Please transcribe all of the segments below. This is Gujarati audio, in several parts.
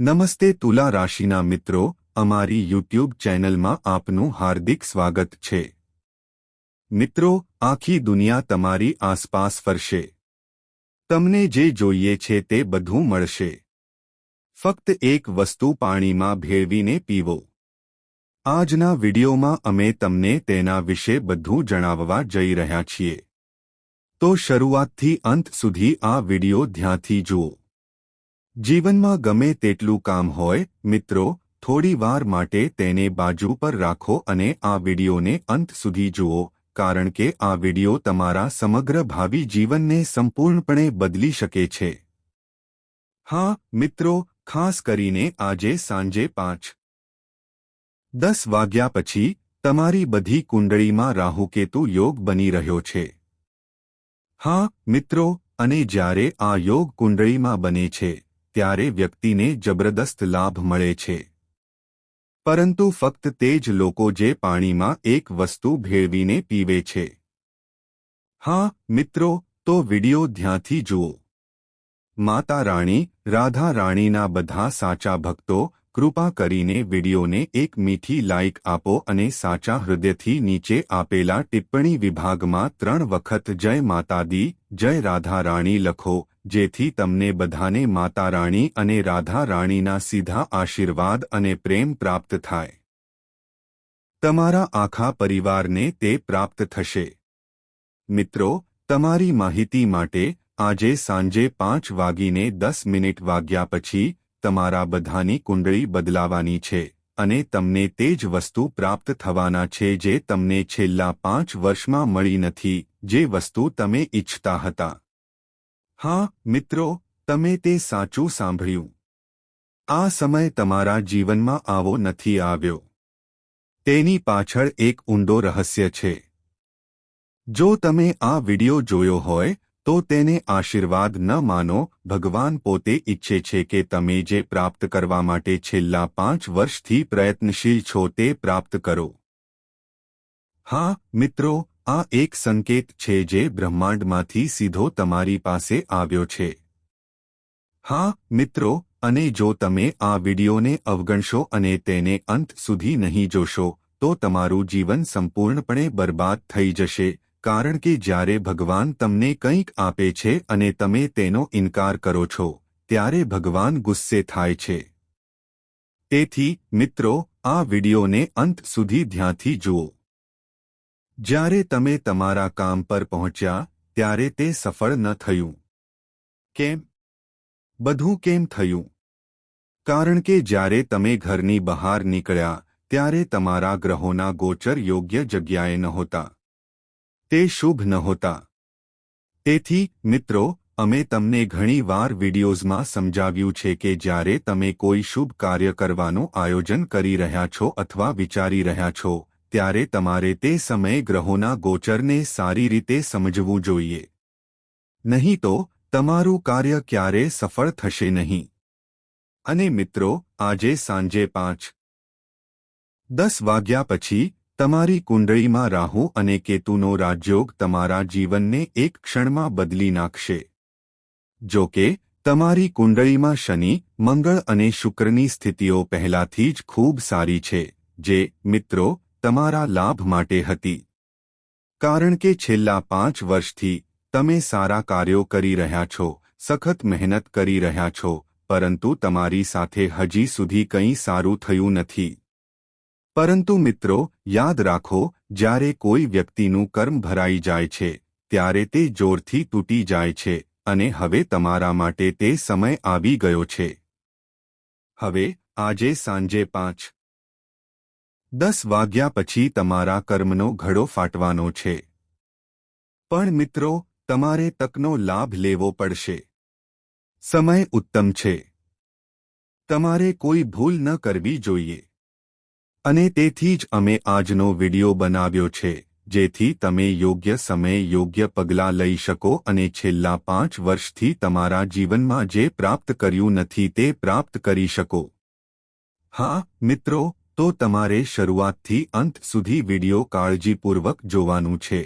નમસ્તે તુલા રાશિના મિત્રો, અમારી યુટ્યુબ ચેનલમાં આપનું હાર્દિક સ્વાગત છે. મિત્રો, આખી દુનિયા તમારી આસપાસ ફરશે. તમને જે જોઈએ છે તે બધું મળશે. ફક્ત એક વસ્તુ પાણીમાં ભેળવીને પીવો. આજના વિડિયોમાં અમે તમને તેના વિશે બધું જણાવવા જઈ રહ્યા છીએ. તો શરૂઆતથી અંત સુધી આ વીડિયો ધ્યાનથી જુઓ. જીવનમાં ગમે તેટલું કામ હોય, મિત્રો, થોડી વાર માટે તેને બાજુ પર રાખો અને આ વિડિયોને અંત સુધી જુઓ, કારણ કે આ વિડિયો તમારા સમગ્ર ભાવિ જીવનને સંપૂર્ણપણે બદલી શકે છે. હા, મિત્રો, ખાસ કરીને આજે સાંજે પાંચ દસ વાગ્યા પછી, તમારી બધી કુંડળીમાં રાહુકેતુ યોગ બની રહ્યો છે. હા, મિત્રો, અને જ્યારે આ યોગ કુંડળીમાં બને છે ત્યારે વ્યક્તિને જબરદસ્ત લાભ મળે છે. પરંતુ ફક્ત તે જ લોકો જે પાણીમાં એક વસ્તુ ભેળવીને પીવે છે. હા, મિત્રો, તો વિડિયો ધ્યાંથી જુઓ. માતા રાણી, રાધા રાણીના બધા સાચા ભક્તો કૃપા કરીને વિડિયોને એક મીઠી લાઇક આપો અને સાચા હૃદયથી નીચે આપેલા ટિપ્પણી વિભાગમાં ત્રણ વખત જય માતાદી, જય રાધા રાણી લખો, જેથી તમને બધાને માતા રાણી અને રાધા રાણીના સીધા આશીર્વાદ અને પ્રેમ પ્રાપ્ત થાય. તમારા આખા પરિવારને તે પ્રાપ્ત થશે. મિત્રો, તમારી માહિતી માટે આજે સાંજે પાંચ વાગીને દસ મિનિટ વાગ્યા પછી તમારા બધાની કુંડળી બદલાવાની છે અને તમને તે જ વસ્તુ પ્રાપ્ત થવાના છે જે તમને છેલ્લા પાંચ વર્ષમાં મળી નથી, જે વસ્તુ તમે ઇચ્છતા હતા. હા, મિત્રો, તમે તે સાચું સાંભળ્યું. આ સમય તમારા જીવનમાં આવો નથી આવ્યો. તેની પાછળ એક ઊંડો રહસ્ય છે. જો તમે આ વિડિયો જોયો હોય તો તેને આશીર્વાદ ન માનો, ભગવાન પોતે ઈચ્છે છે કે તમે જે પ્રાપ્ત કરવા માટે છેલ્લા પાંચ વર્ષથી પ્રયત્નશીલ છો તે પ્રાપ્ત કરો. હા, મિત્રો, આ એક સંકેત છે જે બ્રહ્માંડમાંથી સીધો તમારી પાસે આવ્યો છે. હા, મિત્રો, અને જો તમે આ વિડિયોને અવગણશો અને તેને અંત સુધી નહીં જોશો, તો તમારું જીવન સંપૂર્ણપણે બરબાદ થઈ જશે. કારણ કે જ્યારે ભગવાન તમને કંઈક આપે છે અને તમે તેનો ઇનકાર કરો છો, ત્યારે ભગવાન ગુસ્સે થાય છે. તેથી, મિત્રો, આ વિડિયોને અંત સુધી ધ્યાનથી જુઓ. જ્યારે તમે તમારા કામ પર પહોંચ્યા, ત્યારે તે સફળ ન થયું. કેમ? બધું કેમ થયું? કારણ કે જ્યારે તમે ઘરની બહાર નીકળ્યા, ત્યારે તમારા ગ્રહોના ગોચર યોગ્ય જગ્યાએ નહોતા. તે શુભ નહોતા તેથી, મિત્રો, અમે તમને ઘણી વાર વિડિયોઝમાં સમજાવ્યું છે કે જ્યારે તમે કોઈ શુભ કાર્ય કરવાનું આયોજન કરી રહ્યા છો અથવા વિચારી રહ્યા છો, ત્યારે તમારે તે સમયે ગ્રહોના ગોચરને સારી રીતે સમજવું જોઈએ. નહીં તો, તમારું કાર્ય ક્યારે સફળ થશે નહીં. અને મિત્રો, આજે સાંજે પાંચ દસ વાગ્યા પછી તમારી કુંડળીમાં રાહુ અને કેતુનો રાજયોગ તમારા જીવનને એક ક્ષણમાં બદલી નાખશે. જો કે, તમારી કુંડળીમાં શનિ, મંગળ અને શુક્રની સ્થિતિઓ પહેલાથી જ ખૂબ સારી છે, જે, મિત્રો, તમારા લાભ માટે હતી. કારણ કે છેલ્લા પાંચ વર્ષથી, તમે સારા કાર્યો કરી રહ્યા છો, સખત મહેનત કરી રહ્યા છો, પરંતુ તમારી સાથે હજી સુધી કંઈ સારું થયું નથી. પરંતુ મિત્રો, યાદ રાખો, જ્યારે કોઈ વ્યક્તિનું કર્મ ભરાઈ જાય છે, ત્યારે તે જોરથી તૂટી જાય છે, અને હવે તમારા માટે તે સમય આવી ગયો છે. હવે, આજે સાંજે પાંચ. દસ વાગ્યા પછી તમારા કર્મનો ઘડો ફાટવાનો છે. પણ મિત્રો, તમારે તકનો લાભ લેવો પડશે. સમય ઉત્તમ છે. તમારે કોઈ ભૂલ ન કરવી જોઈએ. અને તેથી જ અમે આજનો વિડિયો બનાવ્યો છે, જેથી તમે યોગ્ય સમયે યોગ્ય પગલાં લઈ શકો અને છેલ્લા પાંચ વર્ષથી તમારા જીવનમાં જે પ્રાપ્ત કર્યું નથી તે પ્રાપ્ત કરી શકો. હા, મિત્રો, તો તમારે શરૂઆતથી અંત સુધી વિડિયો કાળજીપૂર્વક જોવાનું છે.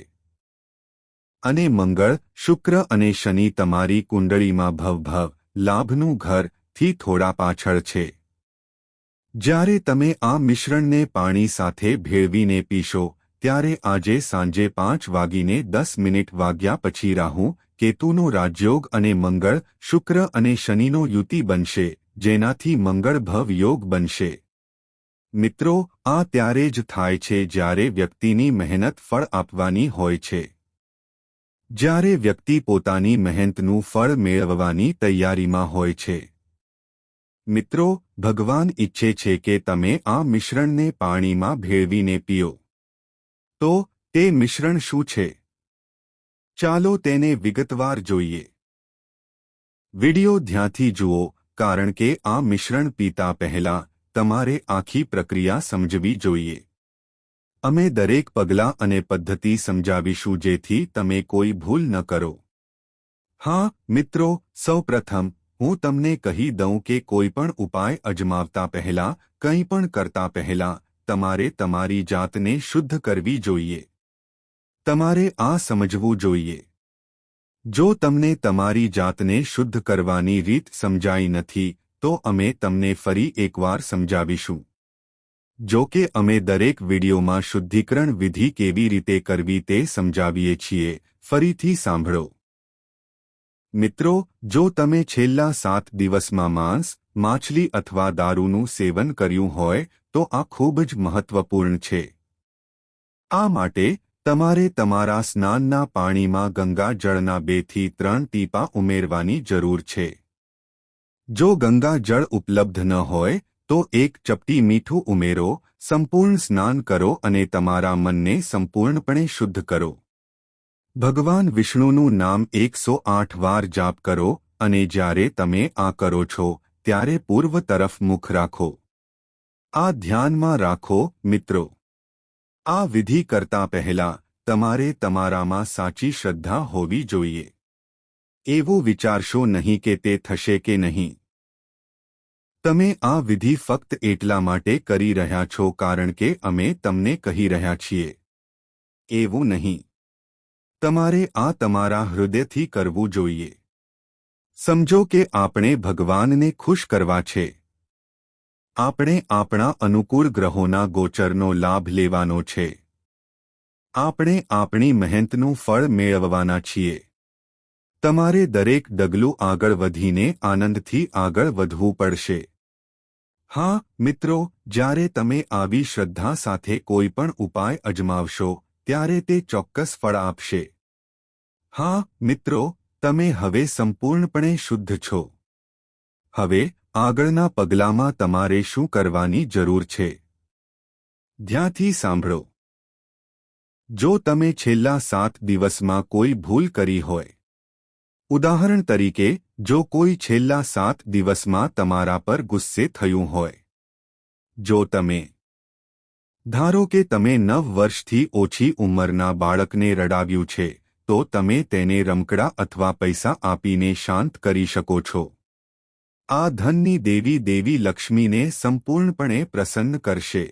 અને મંગળ, શુક્ર અને શનિ તમારી કુંડળીમાં ભવભવ લાભનું ઘરથી થોડા પાછળ છે. જ્યારે તમે આ મિશ્રણને પાણી સાથે ભેળવીને પીશો, ત્યારે આજે સાંજે પાંચ વાગીને દસ મિનિટ વાગ્યા પછી રાહુ, કેતુનો રાજયોગ અને મંગળ, શુક્ર અને શનિનો યુતિ બનશે, જેનાથી મંગળ ભવ યોગ બનશે. મિત્રો, આ ત્યારે જ થાય છે જ્યારે વ્યક્તિની મહેનત ફળ આપવાની હોય છે. જ્યારે વ્યક્તિ પોતાની મહેનતનું ફળ મેળવવાની તૈયારીમાં હોય છે. મિત્રો, ભગવાન ઈચ્છે છે કે તમે આ મિશ્રણને પાણીમાં ભેળવીને પીઓ. તો, તે મિશ્રણ શું છે? ચાલો તેને વિગતવાર જોઈએ. વિડિયો ધ્યાનથી જુઓ, કારણ કે આ મિશ્રણ પીતા પહેલા તમારે આખી પ્રક્રિયા સમજવી જોઈએ. અમે દરેક પગલાં અને પદ્ધતિ સમજાવીશું જેથી તમે કોઈ ભૂલ ન કરો. હા, મિત્રો, સૌપ્રથમ હું તમને કહી દઉં કે કોઈ પણ ઉપાય અજમાવતા પહેલા કંઈ પણ કરતા પહેલા, તમારે તમારી જાતને શુદ્ધ કરવી જોઈએ. તમારે આ સમજવું જોઈએ. જો તમને તમારી જાતને શુદ્ધ કરવાની રીત સમજાઈ નથી, તો અમે તમને ફરી એકવાર સમજાવીશું. જો કે અમે દરેક વિડીયોમાં શુદ્ધિકરણ વિધિ કેવી રીતે કરવી તે સમજાવીએ છીએ, ફરીથી સાંભળો. મિત્રો, જો તમે છેલ્લા સાત દિવસમાં માંસ, માછલી અથવા દારૂનું સેવન કર્યું હોય, તો આ ખૂબ જ મહત્વપૂર્ણ છે. આ માટે, તમારે તમારા સ્નાનના પાણીમાં ગંગા જળના બેથી ત્રણ ટીપા ઉમેરવાની જરૂર છે. જો ગંગા જળ ઉપલબ્ધ ન હોય, તો એક ચપટી મીઠું ઉમેરો, સંપૂર્ણ સ્નાન કરો અને તમારા મનને સંપૂર્ણપણે શુદ્ધ કરો. ભગવાન વિષ્ણુનું નામ એકસો આઠ વાર જાપ કરો અને જ્યારે તમે આ કરો છો, ત્યારે પૂર્વ તરફ મુખ રાખો. આ ધ્યાનમાં રાખો, મિત્રો. આ વિધિ કરતા પહેલા તમારે તમારામાં સાચી શ્રદ્ધા હોવી જોઈએ. એવું વિચારશો નહીં કે તે થશે કે નહીં. તમે આ વિધિ ફક્ત એટલા માટે કરી રહ્યા છો કારણ કે અમે તમને કહી રહ્યા છીએ. એવું નહીં. તમારે આ તમારા હૃદયથી કરવું જોઈએ. સમજો કે આપણે ભગવાનને ખુશ કરવા છે. આપણે આપણા અનુકૂળ ગ્રહોના ગોચરનો લાભ લેવાનો છે. આપણે આપણી મહેનતનું ફળ મેળવવાના છીએ. તમારે દરેક ડગલું આગળ વધીને આનંદથી આગળ વધવું પડશે. હા, મિત્રો, જ્યારે તમે આવી શ્રદ્ધા સાથે કોઈ પણ ઉપાય અજમાવશો ત્યારે તે ચોક્કસ ફળ આપશે. હા, મિત્રો, તમે હવે સંપૂર્ણપણે શુદ્ધ છો. હવે આગળના પગલામાં તમારે શું કરવાની જરૂર છે? ધ્યાનથી સાંભળો. જો તમે છેલ્લા સાત દિવસમાં કોઈ ભૂલ કરી હોય, ઉદાહરણ તરીકે, જો કોઈ છેલ્લા સાત દિવસમાં તમારા પર ગુસ્સે થયું હોય, જો તમે ધારો કે તમે નવ વર્ષથી ઓછી ઉંમરના બાળકને રડાવ્યું છે, તો તમે તેને રમકડા અથવા પૈસા આપીને શાંત કરી શકો છો. આ ધનની દેવી દેવી લક્ષ્મીને સંપૂર્ણપણે પ્રસન્ન કરશે.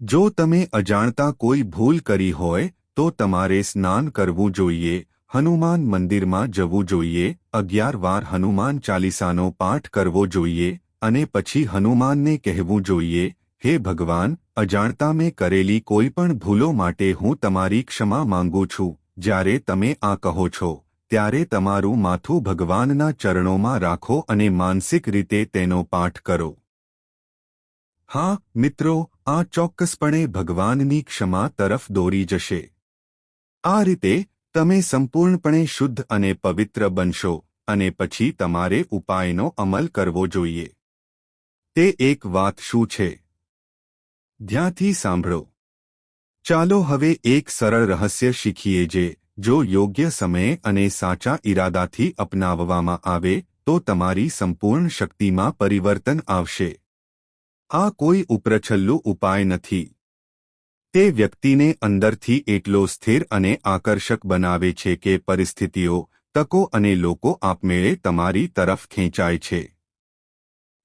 જો તમે અજાણતા કોઈ ભૂલ કરી હોય, તો તમારે સ્નાન કરવું જોઈએ, હનુમાન મંદિરમાં જવું જોઈએ, અગિયાર વાર હનુમાન ચાલીસાનો પાઠ કરવો જોઈએ, અને પછી હનુમાનને કહેવું જોઈએ હે ભગવાન, અજાણતા મેં કરેલી કોઈ પણ ભૂલો માટે હું તમારી ક્ષમા માંગુ છું. જ્યારે તમે આ કહો છો, ત્યારે તમારું માથું ભગવાનના ચરણોમાં રાખો અને માનસિક રીતે તેનો પાઠ કરો. હા, મિત્રો, આ ચોક્કસપણે ભગવાનની ક્ષમા તરફ દોરી જશે. આ રીતે, તમે સંપૂર્ણપણે શુદ્ધ અને પવિત્ર બનશો, અને પછી તમારે ઉપાયનો અમલ કરવો જોઈએ. તે એક વાત શું છે? ધ્યાનથી સાંભળો. ચાલો હવે એક સરળ રહસ્ય શીખીએ જે, જો યોગ્ય સમયે અને સાચા ઇરાદાથી અપનાવવામાં આવે, તો તમારી સંપૂર્ણ શક્તિમાં પરિવર્તન આવશે. આ કોઈ ઉપરછલ્લું ઉપાય નથી. તે વ્યક્તિને અંદરથી એટલો સ્થિર અને આકર્ષક બનાવે છે કે પરિસ્થિતિઓ, તકો અને લોકો આપમેળે તમારી તરફ ખેંચાય છે.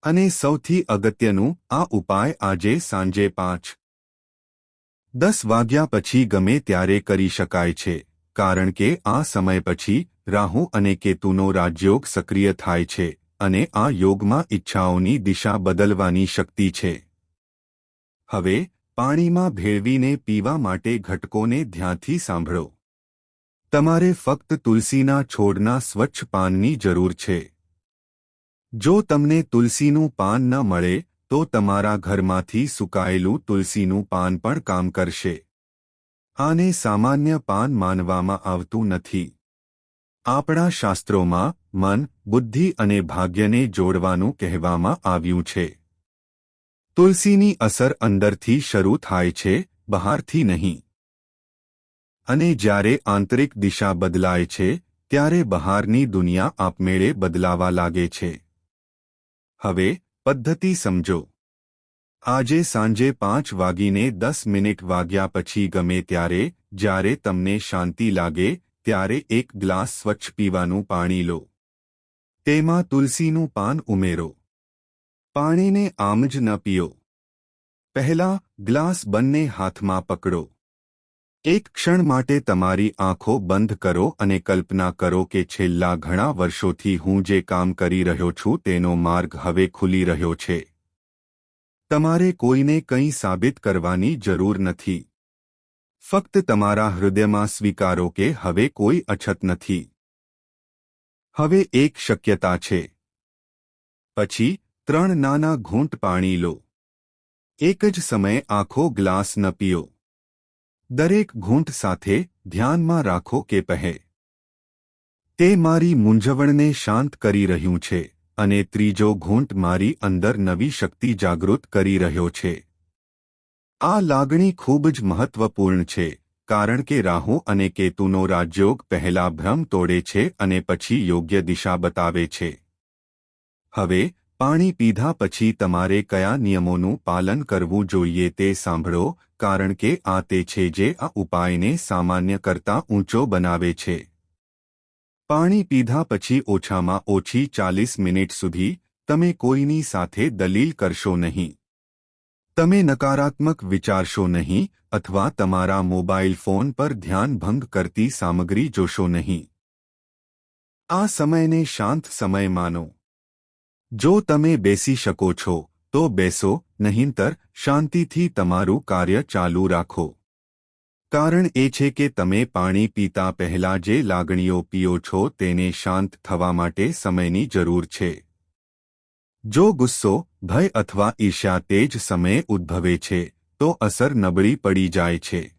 અને સૌથી અગત્યનું, આ ઉપાય આજે સાંજે પાંચ. દસ વાગ્યા પછી ગમે ત્યારે કરી શકાય છે, કારણ કે આ સમય પછી રાહુ અને કેતુનો રાજયોગ સક્રિય થાય છે, અને આ યોગમાં ઈચ્છાઓની દિશા બદલવાની શક્તિ છે. હવે, પાણીમાં ભેળવીને પીવા માટે ઘટકોને ધ્યાનથી સાંભળો. તમારે ફક્ત તુલસીના છોડના સ્વચ્છ પાનની જરૂર છે. જો તમને તુલસીનું પાન ન મળે, તો તમારા ઘરમાંથી સુકાયેલું તુલસીનું પાન પણ કામ કરશે. આને સામાન્ય પાન માનવામાં આવતું નથી. આપણા શાસ્ત્રોમાં મન, બુદ્ધિ અને ભાગ્યને જોડવાનું કહેવામાં આવ્યું છે. તુલસીની અસર અંદરથી શરૂ થાય છે, બહારથી નહીં. અને જ્યારે આંતરિક દિશા બદલાય છે, ત્યારે બહારની દુનિયા આપમેળે બદલાવા લાગે છે. હવે, પદ્ધતિ સમજો. આજે સાંજે પાંચ વાગીને દસ મિનિટ વાગ્યા પછી ગમે ત્યારે, જ્યારે તમને શાંતિ લાગે, ત્યારે એક ગ્લાસ સ્વચ્છ પીવાનું પાણી લો. તેમાં તુલસીનું પાન ઉમેરો. પાણીને આમ જ ન પીઓ. પહેલા ગ્લાસ બંને હાથમાં પકડો. એક ક્ષણ માટે તમારી આંખો બંધ કરો અને કલ્પના કરો કે છેલ્લા ઘણા વર્ષોથી હું જે કામ કરી રહ્યો છું તેનો માર્ગ હવે ખુલી રહ્યો છે. તમારે કોઈને કંઈ સાબિત કરવાની જરૂર નથી. ફક્ત તમારા હૃદયમાં સ્વીકારો કે હવે કોઈ અછત નથી. હવે એક શક્યતા છે. પછી, ત્રણ નાના ઘૂંટ પાણી લો. એક જ સમયે આખો ગ્લાસ ન પીઓ. દરેક ઘૂંટ સાથે ધ્યાનમાં રાખો કે પહે. તે મારી મૂંઝવણને શાંત કરી રહ્યું છે અને ત્રીજો ઘૂંટ મારી અંદર નવી શક્તિ જાગૃત કરી રહ્યો છે. આ લાગણી ખૂબ જ મહત્વપૂર્ણ છે, કારણ કે રાહુ અને કેતુનો રાજયોગ પહેલા ભ્રમ તોડે છે અને પછી યોગ્ય દિશા બતાવે છે. હવે પાણી પીધા પછી તમારે કયા નિયમોનું પાલન કરવું જોઈએ તે સાંભળો, કારણ કે આ તે છે જે આ ઉપાયને સામાન્ય કરતાં ઊંચો બનાવે છે. પાણી પીધા પછી ઓછામાં ઓછી ચાલીસ મિનિટ સુધી તમે કોઈની સાથે દલીલ કરશો નહીં. તમે નકારાત્મક વિચારશો નહીં અથવા તમારા મોબાઈલ ફોન પર ધ્યાન ભંગ કરતી સામગ્રી જોશો નહીં. આ સમયને શાંત સમય માનો. જો તમે બેસી શકો છો, તો બેસો, નહીંતર શાંતિથી તમારું કાર્ય ચાલુ રાખો. કારણ એ છે કે તમે પાણી પીતા પહેલા જે લાગણીઓ પીઓ છો તેને શાંત થવા માટે સમયની જરૂર છે. જો ગુસ્સો, ભય અથવા ઈર્ષ્યા તે જ સમયે ઉદ્ભવે છે, તો અસર નબળી પડી જાય છે.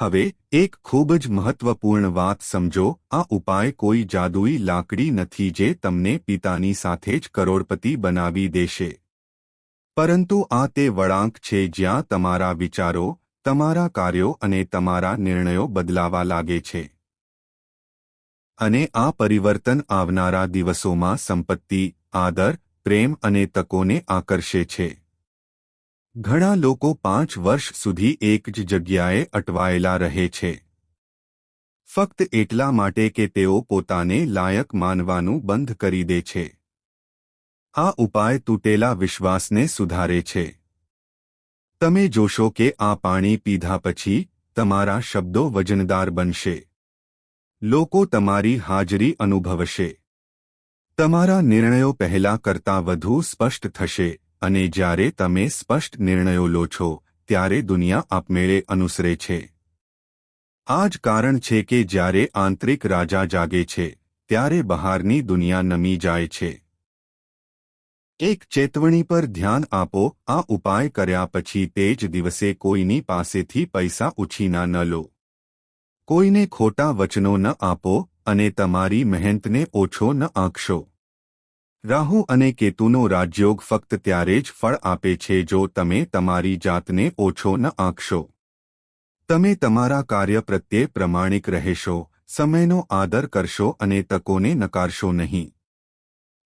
હવે, એક ખૂબ જ મહત્વપૂર્ણ વાત સમજો, આ ઉપાય કોઈ જાદુઈ લાકડી નથી જે તમને પિતાની સાથે જ કરોડપતિ બનાવી દેશે. પરંતુ આ તે વળાંક છે જ્યાં તમારા વિચારો, તમારા કાર્યો અને તમારા નિર્ણયો બદલાવા લાગે છે. અને આ પરિવર્તન આવનારા દિવસોમાં સંપત્તિ, આદર, પ્રેમ અને તકોને આકર્ષે છે. ઘણા લોકો પાંચ વર્ષ સુધી એક જ જગ્યાએ અટવાયેલા રહે છે. ફક્ત એટલા માટે કે તેઓ પોતાને લાયક માનવાનું બંધ કરી દે છે. આ ઉપાય તૂટેલા વિશ્વાસને સુધારે છે. તમે જોશો કે આ પાણી પીધા પછી તમારા શબ્દો વજનદાર બનશે. લોકો તમારી હાજરી અનુભવશે. તમારા નિર્ણયો પહેલા કરતાં વધુ સ્પષ્ટ થશે. અને જ્યારે તમે સ્પષ્ટ નિર્ણયો લો છો, ત્યારે દુનિયા આપમેળે અનુસરે છે. આ જ કારણ છે કે જ્યારે આંતરિક રાજા જાગે છે, ત્યારે બહારની દુનિયા નમી જાય છે. એક ચેતવણી પર ધ્યાન આપો, આ ઉપાય કર્યા પછી તે જ દિવસે કોઈની પાસેથી પૈસા ઉછીના ન લો. કોઈને ખોટા વચનો ન આપો અને તમારી મહેનતને ઓછો ન આંકશો. રાહુ અને કેતુનો રાજયોગ ફક્ત ત્યારે જ ફળ આપે છે જો તમે તમારી જાતને ઓછો ન આંકશો. તમે તમારા કાર્ય પ્રત્યે પ્રમાણિક રહેશો, સમયનો આદર કરશો અને તકોને નકારશો નહીં.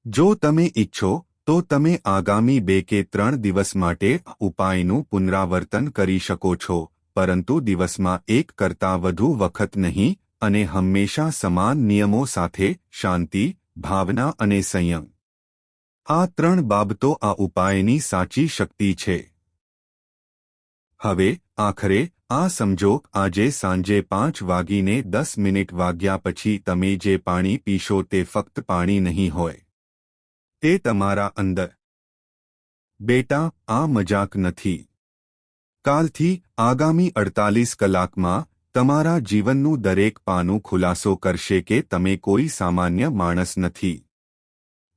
જો તમે ઇચ્છો તો તમે આગામી બે કે ત્રણ દિવસ માટે ઉપાયનું પુનરાવર્તન કરી શકો છો, પરંતુ દિવસમાં એક કરતાં વધુ વખત નહીં, અને હંમેશા સમાન નિયમો સાથે શાંતિ, ભાવના અને સંયમ. આ ત્રણ બાબતો આ ઉપાયની સાચી શક્તિ છે. હવે, આખરે, આ સમજો, આજે સાંજે પાંચ વાગીને દસ મિનિટ વાગ્યા પછી તમે જે પાણી પીશો તે ફક્ત પાણી નહીં હોય. તે તમારા અંદર. બેટા, આ મજાક નથી. કાલથી, આગામી અડતાલીસ કલાકમાં, તમારા જીવનનું દરેક પાનું ખુલાસો કરશે કે તમે કોઈ સામાન્ય માણસ નથી.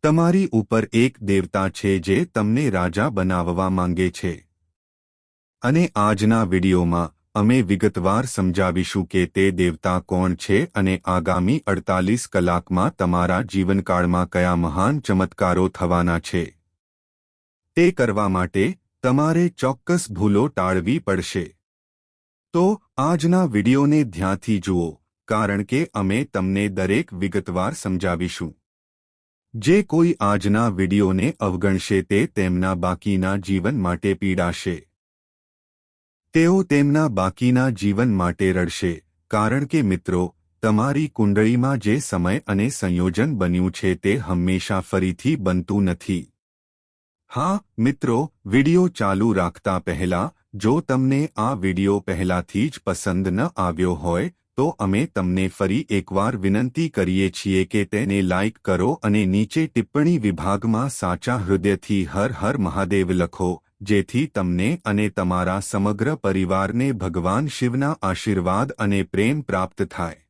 તમારી ઉપર એક દેવતા છે જે તમને રાજા બનાવવા માંગે છે. અને આજના વિડીયોમાં અમે વિગતવાર સમજાવીશું કે તે દેવતા કોણ છે અને આગામી અડતાલીસ કલાકમાં તમારા જીવનકાળમાં કયા મહાન ચમત્કારો થવાના છે. તે કરવા માટે તમારે ચોક્કસ ભૂલો ટાળવી પડશે. તો આજના વિડીયોને ધ્યાનથી જુઓ, કારણ કે અમે તમને દરેક વિગતવાર સમજાવીશું. જે કોઈ આજના વિડીયોને અવગણશે તે તેમના બાકીના જીવન માટે પીડાશે. તેઓ તેમના બાકીના જીવન માટે રડશે, કારણ કે મિત્રો, તમારી કુંડળીમાં જે સમય અને સંયોજન બન્યું છે તે હંમેશા ફરીથી બનતું નથી. હા, મિત્રો, વિડિયો ચાલુ રાખતા પહેલા, જો તમને આ વિડિયો પહેલાથી જ પસંદ ન આવ્યો હોય તો અમે તમને ફરી એકવાર વિનંતી કરીએ છીએ કે તેને લાઇક કરો અને નીચે ટિપ્પણી વિભાગમાં સાચા હૃદયથી હર હર મહાદેવ લખો, જેથી તમને અને તમારા સમગ્ર પરિવારને ભગવાન શિવના આશીર્વાદ અને પ્રેમ પ્રાપ્ત થાય.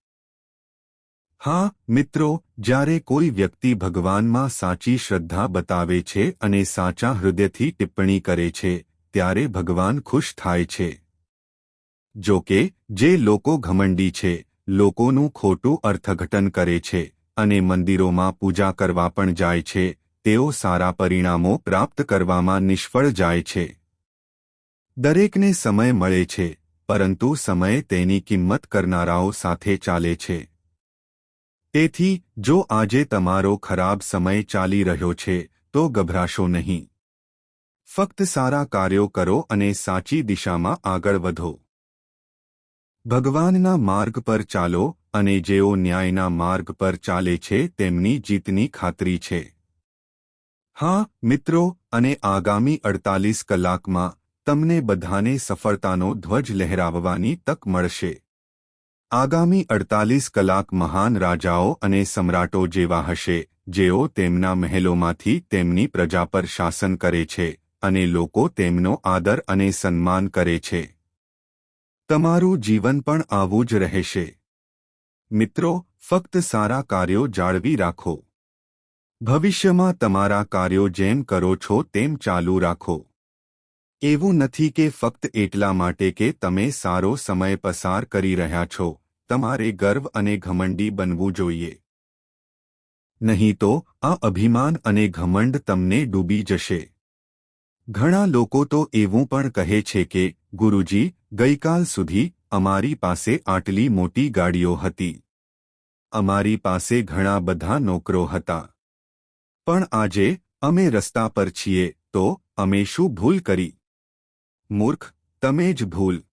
હા, મિત્રો, જ્યારે કોઈ વ્યક્તિ ભગવાનમાં સાચી શ્રદ્ધા બતાવે છે અને સાચા હૃદયથી ટિપ્પણી કરે છે, ત્યારે ભગવાન ખુશ થાય છે. જો કે, જે લોકો ઘમંડી છે, લોકોનું ખોટું અર્થઘટન કરે છે અને મંદિરોમાં પૂજા કરવા પણ જાય છે, તેઓ સારા પરિણામો પ્રાપ્ત કરવામાં નિષ્ફળ જાય છે. દરેકને સમય મળે છે, પરંતુ સમય તેની કિંમત કરનારાઓ સાથે ચાલે છે. તેથી, જો આજે તમારો ખરાબ સમય ચાલી રહ્યો છે, તો ગભરાશો નહીં. ફક્ત સારા કાર્યો કરો અને સાચી દિશામાં આગળ વધો. ભગવાનના માર્ગ પર ચાલો અને જેઓ ન્યાયના માર્ગ પર ચાલે છે તેમની જીતની ખાતરી છે. હા, મિત્રો, અને આગામી અડતાલીસ કલાકમાં તમને બધાને સફળતાનો ધ્વજ લહેરાવવાની તક મળશે. આગામી અડતાલીસ કલાક મહાન રાજાઓ અને સમ્રાટો જેવા હશે, જેઓ તેમના મહેલોમાંથી તેમની પ્રજા પર શાસન કરે છે અને લોકો તેમનો આદર અને સન્માન કરે છે. તમારું જીવન પણ આવું જ રહેશે. મિત્રો, ફક્ત સારા કાર્યો જાળવી રાખો. ભવિષ્યમાં તમારા કાર્યો જેમ કરો છો તેમ ચાલુ રાખો. એવું નથી કે ફક્ત એટલા માટે કે તમે સારો સમય પસાર કરી રહ્યા છો. તમારે ગર્વ અને ઘમંડી બનવું જોઈએ. નહીં તો, આ અભિમાન અને ઘમંડ તમને ડૂબી જશે. ઘણા લોકો તો એવું પણ કહે છે કે ગુરુજી, ગઈકાલ સુધી અમારી પાસે આટલી મોટી ગાડીઓ હતી. અમારી પાસે ઘણા બધા નોકરો હતા. પણ આજે અમે રસ્તા પર છીએ તો અમે શું ભૂલ કરી? મૂર્ખ, તમે જ ભૂલ.